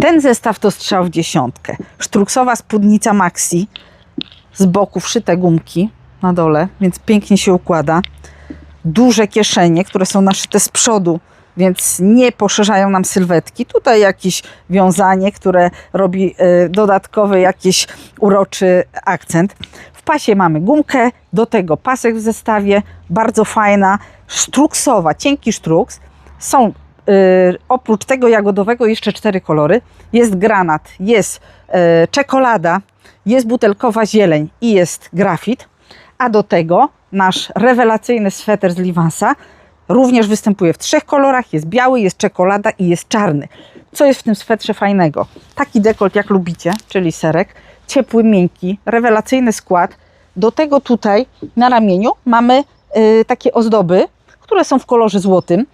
Ten zestaw to strzał w dziesiątkę. Sztruksowa spódnica maxi, z boku wszyte gumki na dole, więc pięknie się układa. Duże kieszenie, które są naszyte z przodu, więc nie poszerzają nam sylwetki. Tutaj jakieś wiązanie, które robi e, dodatkowy jakiś uroczy akcent. W pasie mamy gumkę, do tego pasek w zestawie, bardzo fajna, sztruksowa, cienki sztruks. Są oprócz tego jagodowego jeszcze cztery kolory. Jest granat, jest e, czekolada, jest butelkowa zieleń i jest grafit. A do tego nasz rewelacyjny sweter z Livansa również występuje w trzech kolorach. Jest biały, jest czekolada i jest czarny. Co jest w tym swetrze fajnego? Taki dekolt jak lubicie, czyli serek, ciepły, miękki, rewelacyjny skład. Do tego tutaj na ramieniu mamy y, takie ozdoby, które są w kolorze złotym.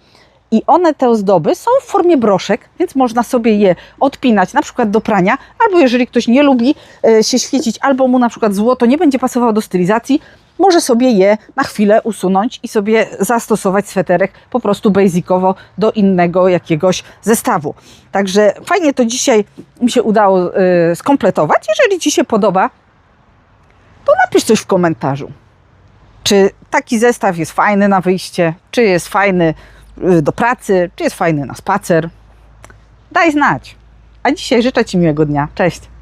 I one, te ozdoby, są w formie broszek, więc można sobie je odpinać na przykład do prania, albo jeżeli ktoś nie lubi e, się świecić, albo mu na przykład złoto nie będzie pasowało do stylizacji, może sobie je na chwilę usunąć i sobie zastosować sweterek po prostu basicowo do innego jakiegoś zestawu. Także fajnie to dzisiaj mi się udało e, skompletować. Jeżeli Ci się podoba, to napisz coś w komentarzu. Czy taki zestaw jest fajny na wyjście, czy jest fajny do pracy, czy jest fajny na spacer. Daj znać. A dzisiaj życzę Ci miłego dnia. Cześć.